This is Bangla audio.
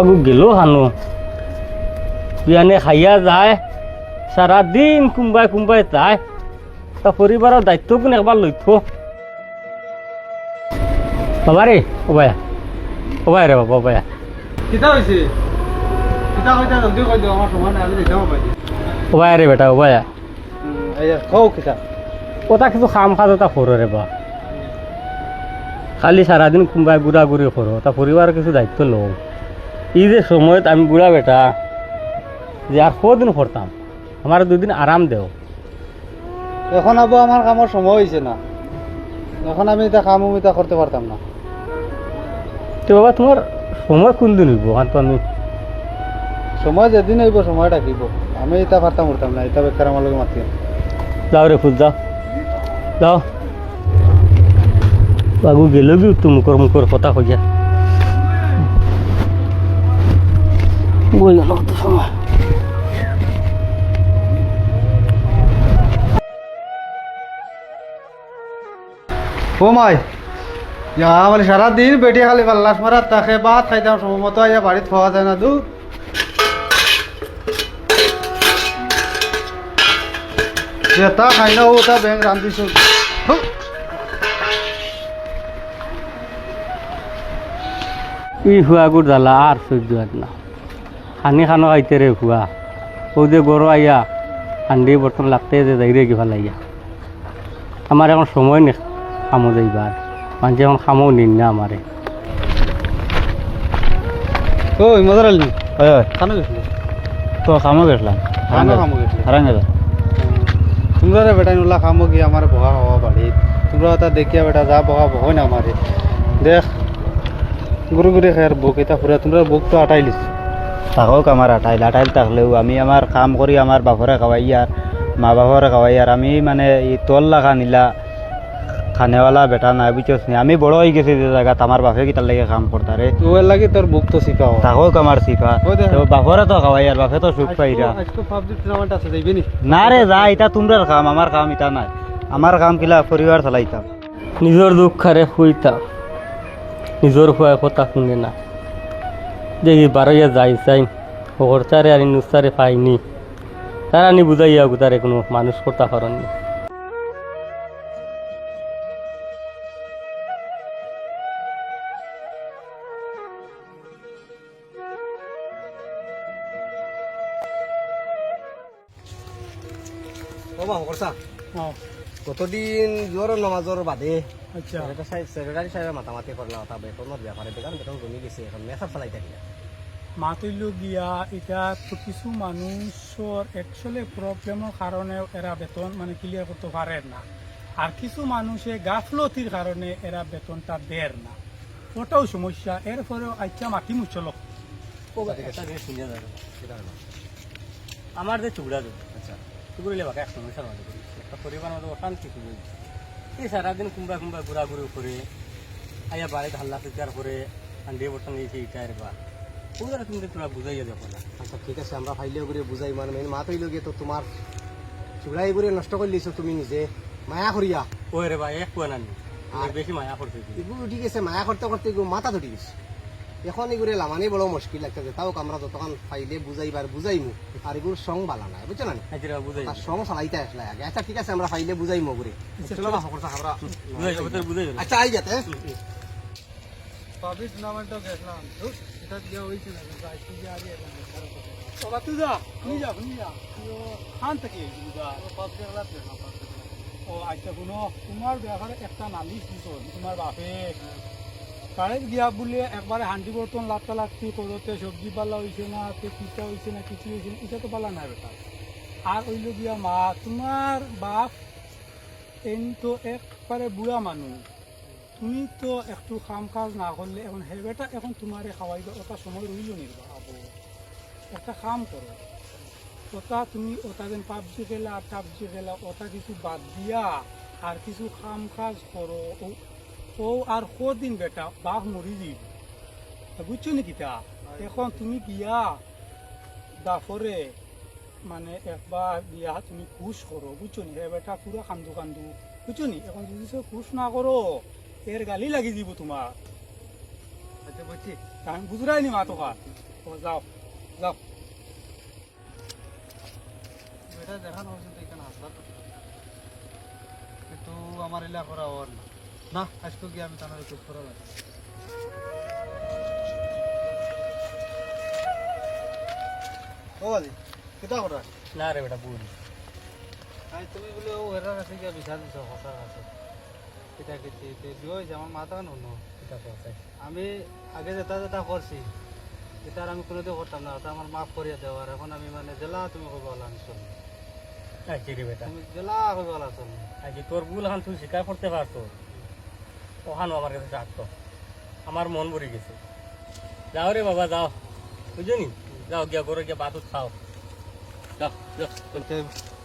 আগু গেল হানো। বিয়ানে খাইয়া যায় সারাদিন কোনবাই কোনবাই যায়। তা পরিবারের দায়িত্ব কোন একবার লইথ বাবা রে ও ভাইয়া ও রে বাবা ও ভাইয়া কিতা হয়েছে কিতা কইতা জলদি কই দিও আমার সময় নাই আমি যেতে পারি রে বেটা ভাইয়া কও কিতা। ওটা কিছু খাম খাজ তা ফোর রে বা। খালি সারাদিন কোনবাই ঘুরা ঘুরি করো তা পরিবারের কিছু দায়িত্ব লও। এই যে সময়ত আমি বুড়া বেটা যে আর কদিন করতাম আমার দুদিন আরাম দেও। এখন আবু আমার কামের সময় হয়েছে না। এখন আমি এটা কাম এটা করতে পারতাম না। তো বাবা তোমার সময় কোন দিন হইব? হান তো আমি সময় যেদিন হইব সময় ডাকিব আমি এটা পারতাম উঠতাম না এটা বেকার আমার লগে মাতি যাও রে ফুল যাও। যাও। বাবু গেল কি তুই মুখর মুখর কথা কইয়া বই গেল সময় ও মাই। ইয়া মানে সারাদিন বেটি খালি পাল্লাস মারাত তাকে ভাত খাইতাম সময় মতো আইয়া বাড়িত খাওয়া যায় না দু যেটা খাই না ওটা ব্যাংক রান্ধিছ। ই হুয়া গুড় জ্বালা আর সহ্য হয় না। খানি খানো খাইতে রে হুয়া ও যে গরু আইয়া হান্ডি বর্তন লাগতে যে যাই রে কিবা লাইয়া আমার এখন সময় নেই খামো যাইবার মানুষ এখন খামো নিন না আমারে ওই মজার আলী হয় হয়। খানো গেছিল? তো খামো গেছিলাম। গেছিল? তোমরা রে বেটা নুলা খামো কি আমার বহা হওয়া বাড়ি তোমরা তা দেখিয়া বেটা যা বহা বহই না আমারে দেখ গুরু গুরি খায়ার বুক এটা পুরা তোমরা বুক তো আটাই লিস থাকক আমার আটাইল আটাইল থাকলেও আমি আমার কাম করি আমার বাপরে খাওয়াই আর মা বাপরে খাওয়াই আর আমি মানে এই তল লাগা নিলা খানেওয়ালা বেটা নাই বুঝছস নি আমি বড় হয়ে গেছি যে জায়গাত আমার বাপে কি তার লাগে কাম করতারে তো এর লাগি তোর বুক তো হওয়া আমার সিফা তো বাপরে তো খাওয়াই আর বাপে তো সুখ পাইরা আজকে পাবজি টুর্নামেন্ট আছে যাইবি নি? না রে যা এটা তোমরার কাম আমার কাম এটা নাই। আমার কাম কিলা পরিবার চালাইতাম নিজের দুঃখারে শুইতাম নিজের খুয়ায় কথা শুনে না। দেখি বারোয়া যাই চাই খরচারে আর নুসারে পাইনি তারা নি বুঝাইয়া গুতারে কোনো মানুষ করতে পারেননি ও বাবা করছা কতদিন জোর নমাজর বাদে? আচ্ছা। সেক্রেটারি মাতামাতি করলাম ব্যাপারে বেতন বেতন কমে গেছে এখন মেসার চালাই থাকি মাতিল গিয়া এটা কিছু মানুষের একচুয়ালি প্রবলেমের কারণে এরা বেতন মানে ক্লিয়ার করতে পারে না। আর কিছু মানুষে গাফলতির কারণে এরা বেতনটা দেয় না। ওটাও সমস্যা এরপরেও আচ্ছা মাটি মুচল আমার যে দেব আচ্ছা। বাকি এক সমস্যার মধ্যে করি একটা পরিবার মধ্যে অশান্তি এই সারাদিন কুম্বা কুম্বা ঘোরাঘুরি করে আইয়া বাড়িতে হাল্লা চিৎকার করে হান্ডি বর্তন এসে ইটার বা। ওগুলো তুমি তোরা বুঝাইয়া দেখো না আচ্ছা ঠিক আছে আমরা ফাইলেও করে বুঝাই মানে মেন মা তৈল গিয়ে তো তোমার চুড়াই করে নষ্ট করে লিছো তুমি নিজে। মায়া করিয়া। ও রে ভাই এক কুয়া নানি। আমি বেশি মায়া করতে ঠিক আছে মায়া করতে করতে মাথা ধরে গেছে। এখন এগুলো লামানি বড় মুশকিল লাগতেছে তাও আমরা যতক্ষণ ফাইলে বুঝাইবার বুঝাইমু আর এগুলো সং বালা নাই বুঝছ না আচ্ছা বুঝাই তার সং চালাইতে আসলে আগে। আচ্ছা ঠিক আছে আমরা ফাইলে বুঝাইমু বুঝাই বুঝাই আচ্ছা আই যাতে পাবজি টুর্নামেন্টও গেছিলাম এটা দিয়া হইছে না আজকে গিয়া আগে তোরা তুই যা শুনি যা শুনি যা। খান থেকে যা খেলা দেখলাম ও আচ্ছা শুনো তোমার ব্যাপারে একটা নালিশ দিছ তোমার বাপে। কারেন্ট গিয়া বলে একবারে হান্ডি বর্তন লাগতে লাগতে করতে সবজি পালা হয়েছে না পিঠা হয়েছে না, কিছু হয়েছে না এটা তো পালা নাই বেটা আর হইল গিয়া মা তোমার বাপ এই তো একবারে বুড়া মানুষ তুমি তো একটু কাম কাজ না করলে এখন হে বেটা এখন তোমারে খাওয়াইবে ওটা সময় রইল নি বাবু একটা কাম করো ওটা তুমি ওটা যেন পাবজি খেলা টাবজি খেলা, ওটা কিছু বাদ দিয়া আর কিছু কাম কাজ করো ও- আর কদিন বেটা বাঘ মরি দিব বুঝছ নাকি তা? এখন তুমি গিয়া দাফরে মানে একবার গিয়া তুমি খুশ করো বুঝছ নি? এ বেটা পুরো কান্দু কান্দু। বুঝছ নি? এখন যদি সে খুশ না করো এর গালি লাগি দিব তোমার। আচ্ছা বুঝছি। বুঝরাই নি মা তোকা। ও যাও যাও। বেটা দেখানো হয়েছে তো এখানে হাসপাতাল কিন্তু আমার এলা করা হওয়ার না। না। আজকে গিয়ে আমি তানারে চুপ করা লাগে ও বাদি কিতা করা না রে বেটা বুঝ আই তুমি বলে ও হেরার কাছে গিয়া দিছ কাছে। কিতা কিতি তে দিও যে আমার মাথা নো নো। কিতা আমি আগে যেটা যেটা করছি এটার আমি কোনোদিন করতাম না ওটা আমার মাফ করিয়া দেওয়া আর এখন আমি মানে জেলা তুমি কবে বলা আমি চলবো আচ্ছা রে বেটা? তুমি জেলা কবে বলা চলবো আজকে তোর ভুল হান তুই স্বীকার করতে পারতো ওখানো আমার কাছে থাকতো। আমার মন ভরে গেছে। যাও রে বাবা, যাও। বুঝলি? যাও গিয়া গরু গিয়া বাতুর খাও। যাও যাও